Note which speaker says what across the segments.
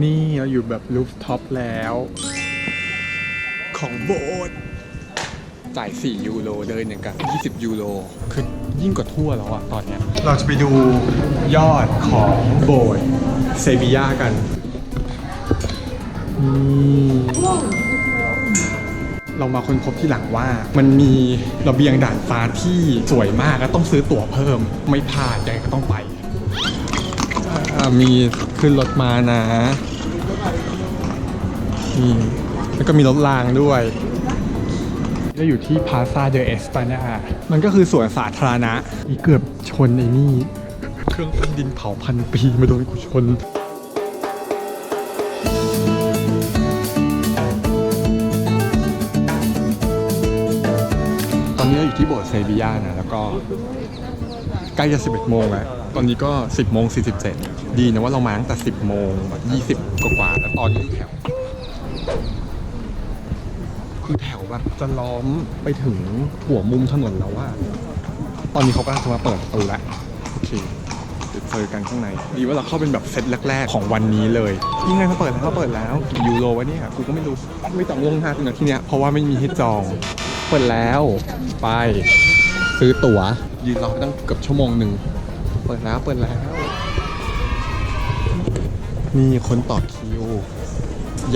Speaker 1: นี่เราอยู่แบบรูฟท็อปแล้ว ของโบสถ์จ่าย 4 ยูโรเดินอย่างกับ 20 ยูโรคือยิ่งกว่าทั่วแล้วอะตอนเนี้ย เราจะไปดูยอดของโบสถ์เซบียากันนี่เรามาค้นพบที่หลังว่า มันมีระเบียงด่านฟ้าที่สวยมากแล้วต้องซื้อตั๋วเพิ่ม ไม่พลาดยังไงก็ต้องไปอ่า มีขึ้นรถมานะ นี่ แล้วก็มีรถรางด้วยก็อยู่ที่พาซาเดอเอสปานามันก็คือสวนสาธารณะ อีเกือบชนไอ้นี่ เครื่องปั้นดินเผาพันปีมาโดนกูชนตอนนี้เราอยู่ที่โบสถ์เซบียานะ แล้วก็ ใกล้จะ 11 โมงแล้ว ตอนนี้ก็ 10 โมง 47 ดีนะว่าเรามาตั้งแต่ 10 โมงแบบ20 กว่าๆแล้วตอนนี้แถว คือแถวแบบจะล้อมไปถึงหัวมุมถนนแล้วว่า ตอนนี้เขากำลังจะมาเปิดประตูแล้วโอเคเดี๋ยวเจอกันข้างใน ดีว่าเราเข้าเป็นแบบเซตแรก ๆ ของวันนี้เลยนี่ไงเขาเปิดแล้วเขาเปิดแล้วกี่ยูโรวะเนี่ยกูก็ไม่รู้ไม่ต้องลวงหน้าตรงนี้ที่เนี้ยเพราะว่าไม่มีให้จอง เปิดแล้วไปซื้อตั๋ว ยืนรอไปตั้งเกือบชั่วโมงหนึ่ง เปิดแล้วเปิดแล้ว นี่คนต่อคิว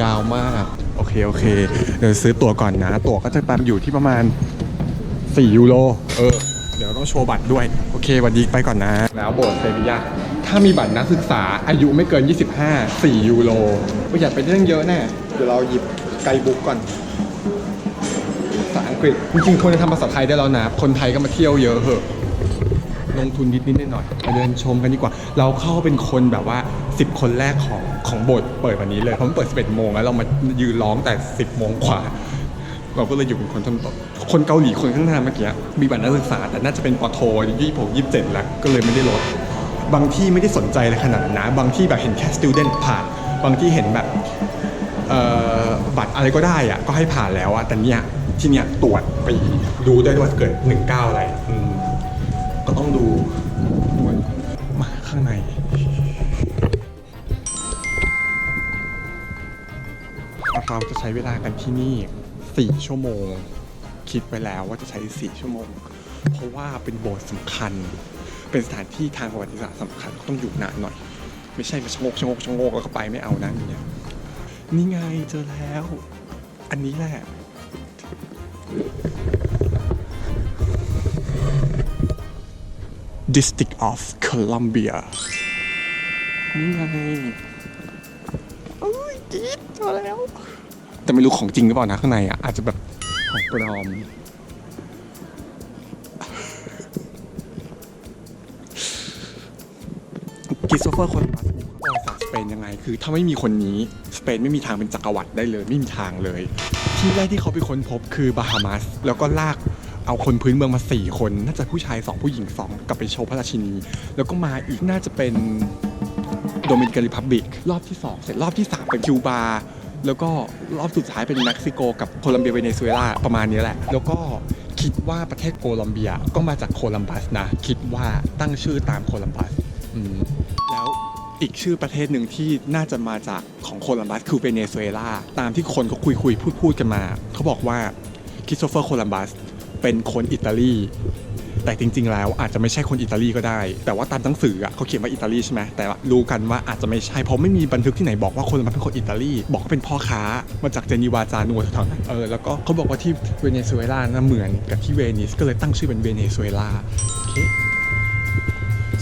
Speaker 1: ยาวมาก โอเค โอเค เดี๋ยวซื้อตั๋วก่อนนะ ตั๋วก็จะตามอยู่ที่ประมาณ 4 ยูโร เออ เดี๋ยวต้องโชว์บัตรด้วย โอเค วันดีไปก่อนนะ แล้วโบสถ์เซบียาถ้ามีบัตรนักศึกษาอายุไม่เกิน 25 4 ยูโรประหยัดไปได้ตั้งเยอะแน่ เดี๋ยวเราหยิบไกด์บุ๊กก่อนภาษาอังกฤษ จริงๆควรจะทำภาษาไทยได้แล้วนะ คนไทยก็มาเที่ยวเยอะเหอะ ลงทุนนิดนิดหน่อยๆไปเดินชมกันดีกว่า เราเข้าเป็นคนแบบว่า 10 คนแรกของของโบสถ์เปิดวันนี้เลยเพราะมันเปิด 11 โมงแล้วเรามายืนร้องแต่ 10 โมงกว่าเราก็เลยอยู่เป็นคนต้นต้นคนเกาหลีคนข้างหน้าเมื่อกี้มีบัตรนักศึกษาแต่น่าจะเป็นปอโทยี่หกยี่สิบเจ็ดแล้วก็เลยไม่ได้ลดบางที่ไม่ได้สนใจอะไรขนาดนั้นนะบางที่แบบเห็นแค่ student ผ่าน บางที่เห็นแบบบัตรอะไรก็ได้อะก็ให้ผ่านแล้วอะแต่เนี้ยที่เนี้ยตรวจไปดูได้ว่าเกิด 19 อะไรอืม ต้องดูมาข้างใน เราจะใช้เวลากันที่นี่ 4 ชั่วโมง คิดไปแล้วว่าจะใช้ 4 ชั่วโมง เพราะว่าเป็นโบสถ์สำคัญ เป็นสถานที่ทางประวัติศาสตร์สำคัญต้องอยู่นานหน่อย ไม่ใช่มาชะโงกชะโงกชะโงกแล้วก็ไปไม่เอานะอย่างเงี้ยนี่ไงเจอแล้ว อันนี้แหละ District of Columbia นี่ไงโอ้ยจี๊ดมาแล้ว แต่ไม่รู้ของจริงหรือเปล่านะข้างในอะอาจจะแบบของปลอมคริสโตเฟอร์โคนปัสมีประวัติศาสตร์สเปนยังไง คือถ้าไม่มีคนนี้ สเปนไม่มีทางเป็นจักรวรรดิได้เลย ไม่มีทางเลย ที่แรกที่เขาไปค้นพบคือบาฮามาส แล้วก็ลาก เอาคนพื้นเมืองมา 4 คน น่าจะผู้ชาย 2 ผู้หญิง 2 กลับไปโชว์พระราชินี แล้วก็มาอีกน่าจะเป็นโดมินิกันริพับบิกรอบที่ 2 เสร็จรอบที่ 3 เป็นคิวบาแล้วก็รอบสุดท้ายเป็นเม็กซิโก กับโคลัมเบียเวเนซุเอลาประมาณนี้แหละ แล้วก็คิดว่าประเทศโคลัมเบียก็มาจากโคลัมบัสนะ คิดว่าตั้งชื่อตามโคลัมบัสแล้วอีกชื่อประเทศหนึ่งที่น่าจะมาจากของโคลัมบัสคือเวเนซุเอลาตามที่คนเขาคุยคุยพูดพูดกันมา เขาบอกว่าคริสโตเฟอร์โคลัมบัส เป็นคนอิตาลีแต่จริง ๆ แล้วอาจจะไม่ใช่คนอิตาลีก็ได้ แต่ว่าตามหนังสืออะเขาเขียนว่าอิตาลีใช่ไหมแต่ว่ารู้กันว่าอาจจะไม่ใช่ เพราะไม่มีบันทึกที่ไหนบอกว่าโคลัมบัสเป็นคนอิตาลี บอกว่าเป็นพ่อค้า มาจากเจนีวาจานัวแถวนั้นเออ แล้วก็เขาบอกว่าที่เวเนซุเอลานะเหมือนกับที่เวนิส ก็เลยตั้งชื่อเป็นเวเนซุเอลา โอเค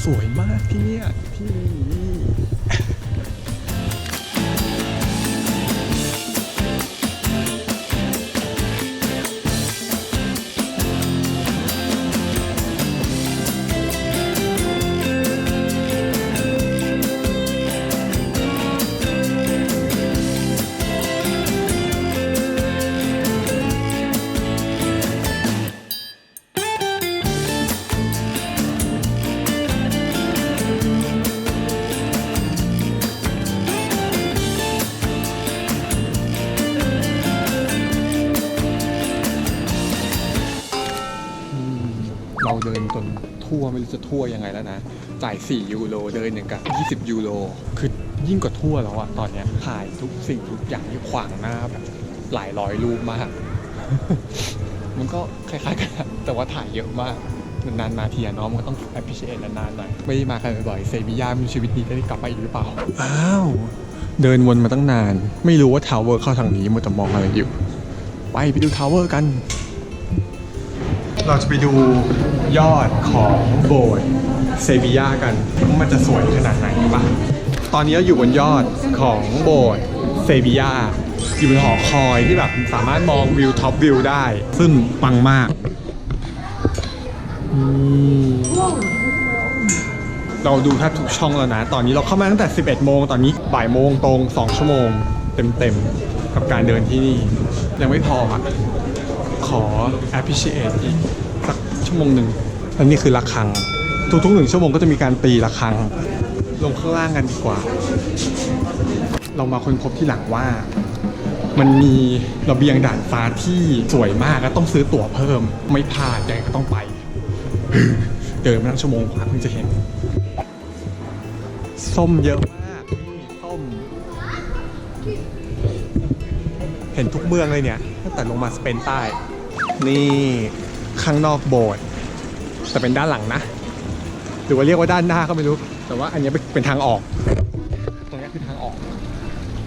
Speaker 1: สวยมากที่เนี่ยที่ ไม่รู้จะทั่วยังไงแล้วนะ จ่าย 4 ยูโรเดินอย่างกับ 20 ยูโร คือยิ่งกว่าทั่วแล้วอะตอนเนี้ยถ่ายทุกสิ่งทุกอย่างที่ขวางหน้าแบบหลายร้อยรูปมาก มันก็คล้ายๆกัน แต่ว่าถ่ายเยอะมากนานมาทีอะเนาะมันก็ต้อง appreciate นานๆหน่อย ไม่ได้มากันบ่อยๆเซบีย่าม่รู้ชีวิตนี้จะได้กลับมาอีกหรือเปล่า อ้าว เดินวนมาตั้งนาน ไม่รู้ว่าทาวเวอร์เข้าทางนี้มัวแต่มองอะไรอยู่ ไปไปดูทาวเวอร์กัน เราจะไปดูยอดของโบสถ์เซบียากันว่ามันจะสวยขนาดไหนปะตอนนี้เราอยู่บนยอดของโบสถ์เซบียาอยู่บนหอคอยที่แบบสามารถมองวิวท็อปวิวได้ ซึ่งปังมากอืมเราดูแทบทุกช่องแล้วนะ ตอนนี้เราเข้ามาตั้งแต่ 11 โมง ตอนนี้บ่ายโมงตรง 2 ชั่วโมง เต็มๆ กับการเดินที่นี่ ยังไม่พออะ ขอ appreciate อีกสักชั่วโมงหนึ่งและนี่คือระฆัง ทุกๆหนึ่งชั่วโมงก็จะมีการตีระฆัง ลงข้างล่างกันดีกว่า เรามาค้นพบที่หลังว่า มันมีระเบียงด่านฟ้าที่สวยมากแล้วต้องซื้อตั๋วเพิ่ม ไม่พลาดยังไงก็ต้องไป เดินมาตั้งชั่วโมงกว่าเพิ่งจะเห็น ส้มเยอะมากส้ม เห็นทุกเมืองเลยเนี่ยตั้งแต่ลงมาสเปนใต้ นี่ข้างนอกโบสถ์แต่เป็นด้านหลังนะ หรือว่าเรียกว่าด้านหน้าก็ไม่รู้ แต่ว่าอันนี้เป็นทางออก ตรงนี้คือทางออก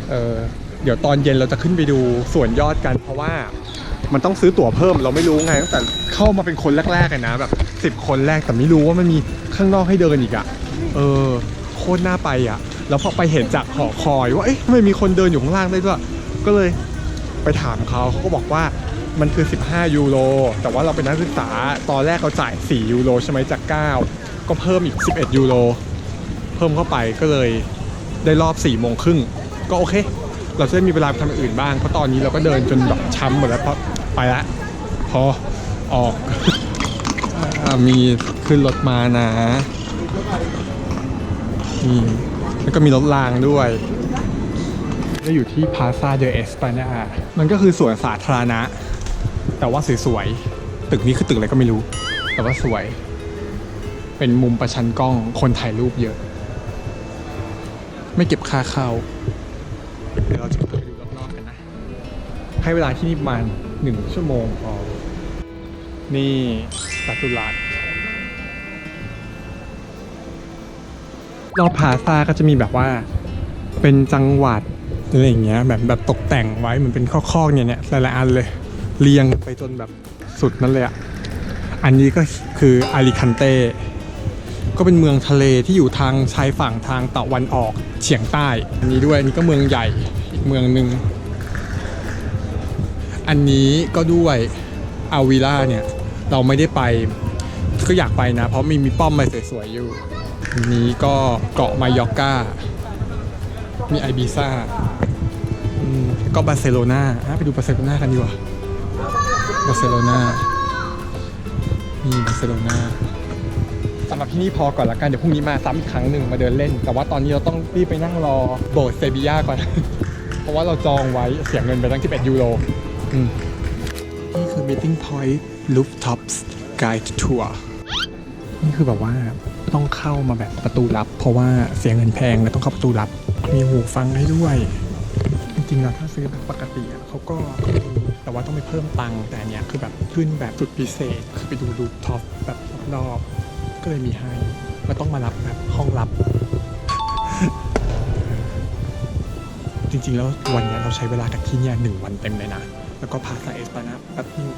Speaker 1: เออเดี๋ยวตอนเย็นเราจะขึ้นไปดูส่วนยอดกัน เพราะว่ามันต้องซื้อตั๋วเพิ่มเราไม่รู้ไงตั้งแต่เข้ามาเป็นคนแรกๆเลยนะแบบสิบคนแรกแต่ไม่รู้ว่ามันมีข้างนอกให้เดินอีกอะเออโคตรน่าไปอะแล้วพอไปเห็นจากหอคอยว่าเอ๊ะทำไมมีคนเดินอยู่ข้างล่างได้ด้วยก็เลยไปถามเขาเขาก็บอกว่า มันคือ 15 ยูโร แต่ว่าเราเป็นนักศึกษา ตอนแรกเราจ่าย 4 ยูโรใช่ไหมจาก 9 ก็เพิ่มอีก 11 ยูโร เพิ่มเข้าไปก็เลยได้รอบ4โมงครึ่ง ก็โอเค เราจะได้มีเวลาไปทำอื่นบ้าง เพราะตอนนี้เราก็เดินจนแบบช้ำหมดแล้วเพราะไปละ พอออกอมีขึ้นรถมานะนี่แล้วก็มีรถรางด้วยก็อยู่ที่พาซาเดอเอสปานามันก็คือสวนสาธารณะ แต่ว่าสวยๆ ตึกนี้คือตึกอะไรก็ไม่รู้ แต่ว่าสวย เป็นมุมประชันกล้องคนถ่ายรูปเยอะ ไม่เก็บค่าเข้า เดี๋ยวเราจะไปดูรอบๆกันนะ ให้เวลาที่นี่ประมาณหนึ่งชั่วโมงพอ นี่ซาตุรัสรอบพาซาก็จะมีแบบว่าเป็นจังหวัดอะไรอย่างเงี้ยแบบแบบตกแต่งไว้เหมือนเป็นข้อๆเนี่ยเนี่ยหลายๆอันเลย เรียงไปจนแบบสุดนั่นเลยอะ อันนี้ก็คืออาริคันเต้ก็เป็นเมืองทะเลที่อยู่ทางชายฝั่งทางตะวันออกเฉียงใต้อันนี้ด้วยอันนี้ก็เมืองใหญ่อีกเมืองหนึ่งอันนี้ก็ด้วยอาวิล่าเนี่ยเราไม่ได้ไปก็อยากไปนะ เพราะมีมีป้อมอะไรสวยๆอยู่อันนี้ก็เกาะมายอร์กามีไอบีซ่าอืมก็บาร์เซโลนาอะไปดูบาร์เซโลนากันดีกว่า บาร์เซโลนานี่บาร์เซโลนาสำหรับที่นี่พอก่อนละกัน เดี๋ยวพรุ่งนี้มาซ้ำอีกครั้งหนึ่งมาเดินเล่น แต่ว่าตอนนี้เราต้องรีบไปนั่งรอโบสถ์เซบียาก่อน เพราะว่าเราจองไว้เสียเงินไปตั้ง 11 ยูโรอืมนี่คือ meeting point rooftops guide tour นี่คือแบบว่าต้องเข้ามาแบบประตูลับ เพราะว่าเสียเงินแพงเลยต้องเข้าประตูลับ มีหูฟังให้ด้วย จริงๆแล้วถ้าซื้อแบบปกติเขาก็ แต่ว่าต้องไปเพิ่มตังค์แต่อันเนี้ยคือแบบขึ้นแบบสุดพิเศษคือไปดูรูปท็อปแบบรอบๆก็เลยมีให้แล้วต้องมารับแบบห้องลับ จริงๆแล้ววันเนี้ยเราใช้เวลากับที่เนี่ยหนึ่งวันเต็มเลยนะ แล้วก็พาซาเอสปานาแป๊บนึง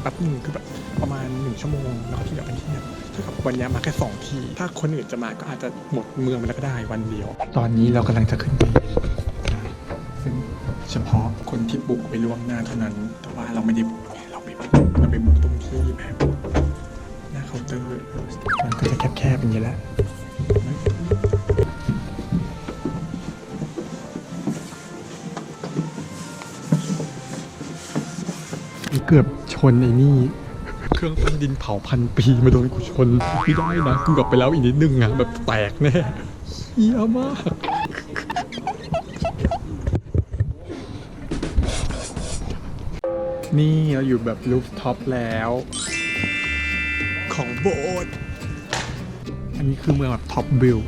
Speaker 1: แป๊บนึงคือแบบประมาณหนึ่งชั่วโมงแล้วก็ที่เหลือเป็นที่เนี่ยเท่ากับวันเนี้ยมาแค่สองที่ถ้าคนอื่นจะมาก็อาจจะหมดเมืองไปแล้วก็ได้วันเดียว ตอนนี้เรากำลังจะขึ้นไปซึ่ง ฉพาะคนที่บุกไปล่วงหน้าเท่านั้น แต่ว่าเราไม่ได้บุกเราไปบุกเราไปบุกตรงที่แบบหน้าเคาน์เตอร์มันก็จะแคบๆอย่างนี้แหละเกือบชนไอ้นี่ เครื่องปั้นดินเผาพันปีมาโดนกูชนไม่ได้นะกูกลับไปแล้วอีกนิดนึงอะแบบแตกแน่เหี้ยมาก นี่เราอยู่แบบลูฟท็อปแล้ว ของโบสถ์อันนี้คือเมืองแบบท็อปวิว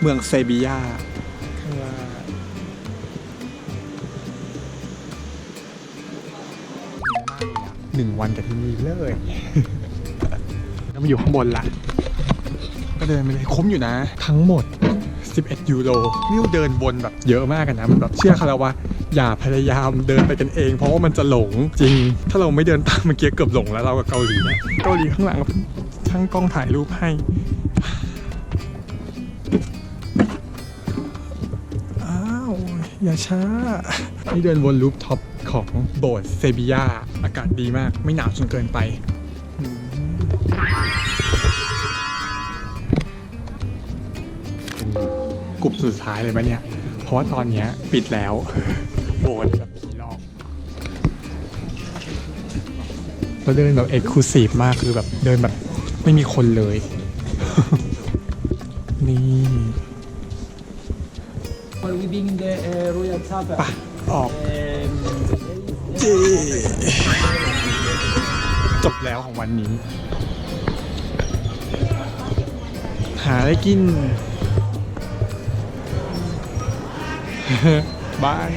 Speaker 1: เมืองเซบีย่าหนึ่งวันกับที่นี่เลยแล้วมาอยู่ข้างบนละก็เดินไปเลยคุ้มอยู่นะ ทั้งหมด 11 ยูโรนี่เราเดินวนแบบเยอะมากกันนะมันแบบเชื่อเขาแล้วว่าอย่าพยายามเดินไปกันเอง เพราะว่ามันจะหลงจริง ถ้าเราไม่เดินตามเมื่อกี้เกือบหลงแล้วเรากับเกาหลีเนี่ยเกาหลีข้างหลังช่างกล้องถ่ายรูปให้อ้าวอย่าช้า นี่เดินวนรูปท็อปของโบสถ์เซบียาอากาศดีมากไม่หนาวจนเกินไป กลุ่มสุดท้ายเลยปะเนี่ย เพราะว่าตอนเนี้ยปิดแล้วโบสถ์แบบผีหลอกเราเดินแบบเอ็กซ์คลูซีฟมากคือแบบเดินแบบไม่มีคนเลย นี่
Speaker 2: within the uh, Royal Chapel.
Speaker 1: ปะออก
Speaker 2: Um,
Speaker 1: จีจบแล้วของวันนี้ หาอะไรกิน บาย